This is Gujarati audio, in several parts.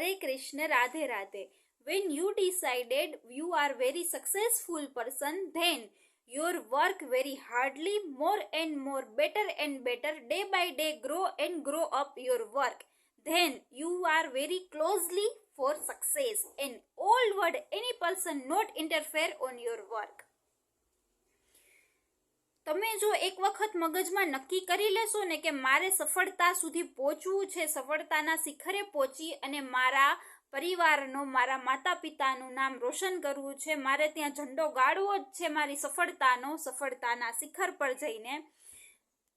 Hare Krishna, Radhe Radhe. When you decided you are very successful person, then your work very hardly, more and more, better and better, day by day grow and grow up your work. Then you are very closely for success. In all word, any person not interfere on your work. તમે જો એક વખત મગજમાં નક્કી કરી લેશો ને કે મારે સફળતા સુધી પહોંચવું છે, સફળતાના શિખરે પહોંચી અને મારા પરિવારનો, મારા માતા પિતાનું નામ રોશન કરવું છે, મારે ત્યાં ઝંડો ગાળવો જ છે મારી સફળતાનો, સફળતાના શિખર પર જઈને,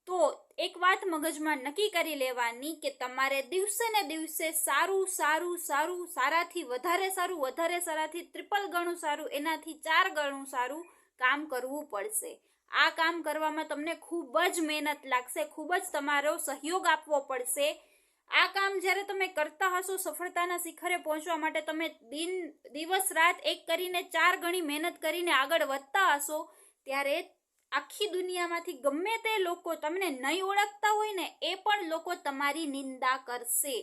તો એક વાત મગજમાં નક્કી કરી લેવાની કે તમારે દિવસે ને દિવસે સારું સારું સારું, સારાથી વધારે સારું, વધારે સારાથી ત્રિપલ ગણું સારું, એનાથી ચાર ગણું સારું કામ કરવું પડશે. આ કામ કરવામાં તમને ખૂબ જ મહેનત લાગશે, ખૂબ જ તમારો સહયોગ આપવો પડશે. આ કામ જ્યારે તમે કરતા હશો સફળતાના શિખરે પહોંચવા માટે, તમે દિન, દિવસ, રાત એક કરીને ચાર ગણી મહેનત કરીને આગળ વધતા હશો, ત્યારે આખી દુનિયામાંથી ગમે તે લોકો તમને નહીં ઓળખતા હોય ને, એ પણ લોકો તમારી નિંદા કરશે.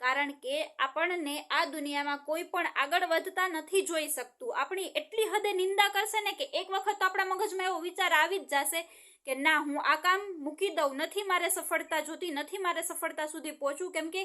કારણ કે આપણને આ દુનિયામાં કોઈ પણ આગળ વધતા નથી જોઈ શકતું. આપણી એટલી હદે નિંદા કરશે ને કે એક વખત તો આપણા મગજમાં એવો વિચાર આવી જ જશે કે ના, હું આ કામ મૂકી દઉં, નથી મારે સફળતા જોતી, નથી મારે સફળતા સુધી પહોંચવું. કેમ કે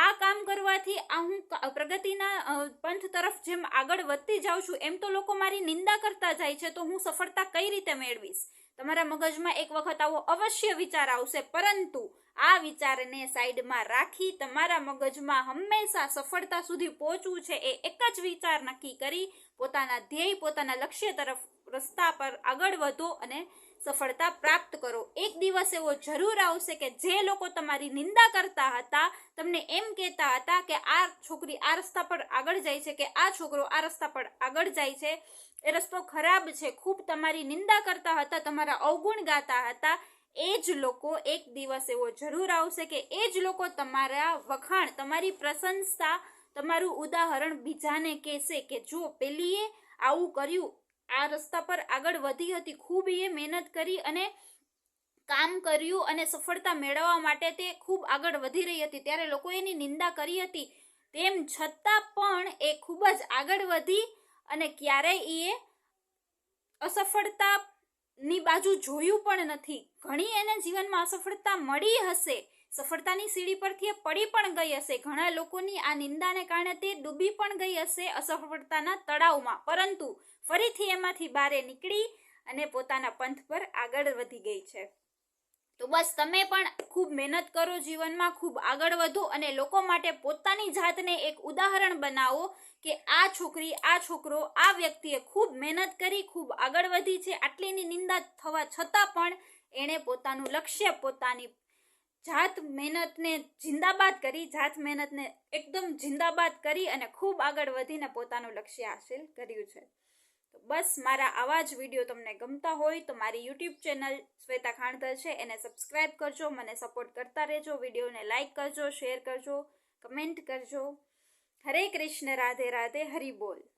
આ કામ કરવાથી આ હું પ્રગતિના પંથ તરફ જેમ આગળ વધતી જાઉં છું, એમ તો લોકો મારી નિંદા કરતા જાય છે, તો હું સફળતા કઈ રીતે મેળવીશ? તમારા મગજમાં એક વખત આવો અવશ્ય વિચાર આવશે, પરંતુ આ વિચારને સાઈડમાં રાખી તમારા મગજમાં હંમેશા સફળતા સુધી પહોંચવું છે એ એક જ વિચાર નક્કી કરી પોતાના ધ્યેય, પોતાના લક્ષ્ય તરફ રસ્તા પર આગળ વધો અને સફળતા પ્રાપ્ત કરો. એક દિવસ એવો જરૂર આવશે કે જે લોકો તમારી નિંદા કરતા હતા, તમને એમ કહેતા હતા કે આ છોકરી આ રસ્તા પર આગળ જાય છે, કે આ છોકરો આ રસ્તા પર આગળ જાય છે. એ રસ્તો ખરાબ છે. ખૂબ તમારી નિંદા કરતા હતા, તમારા અવગુણ ગાતા હતા. એ જ લોકો એક દિવસ એવો જરૂર આવશે કે એ જ લોકો તમારા વખાણ, તમારી પ્રશંસા, તમારું ઉદાહરણ બીજાને કહેશે કે, જો પેલીએ આવું કર્યું આ રસ્તા પર આગળ વધી હતી. ખૂબ એ મહેનત કરી અને કામ કર્યું અને સફળતા મેળવવા માટે તે ખૂબ આગળ વધી રહી હતી. ત્યારે લોકો એની નિંદા કરી હતી. તેમ છતાં પણ એ ખૂબ જ આગળ વધી અને ક્યારેય એ અસફળતાની બાજુ જોયું પણ નથી. ઘણી એને જીવનમાં અસફળતા મળી હશે. સફળતાની સીડી પરથી એ પડી પણ ગઈ હશે. ઘણા લોકોની આ નિંદાને કારણે તે ડૂબી પણ ગઈ હશે અસફળતાના તળાવમાં. પરંતુ ફરીથી એમાંથી બારે નીકળી અને પોતાના પંથ પર આગળ વધી ગઈ છે. તો બસ તમે પણ ખૂબ મહેનત કરો, જીવનમાં ખૂબ આગળ વધો અને લોકો માટે પોતાની જાતને એક ઉદાહરણ બનાવો કે આ છોકરી, આ છોકરો, આ વ્યક્તિએ ખૂબ મહેનત કરી, ખૂબ આગળ વધી છે, આટલીની નિંદા થવા છતાં પણ એણે પોતાનું લક્ષ્ય, પોતાની જાત મહેનતને જિંદાબાદ કરી, જાત મહેનતને એકદમ જિંદાબાદ કરી અને ખૂબ આગળ વધીને પોતાનું લક્ષ્ય હાસિલ કર્યું છે. તો બસ મારા આવા જ વીડિયો તમને ગમતા હોય તો મારી યુટ્યુબ ચેનલ શ્વેતા ખાણધર છે, એને સબસ્ક્રાઇબ કરજો, મને સપોર્ટ કરતા રહેજો, વિડીયોને લાઇક કરજો, શેર કરજો, કમેન્ટ કરજો. હરે કૃષ્ણ રાધે રાધે હરિ બોલ.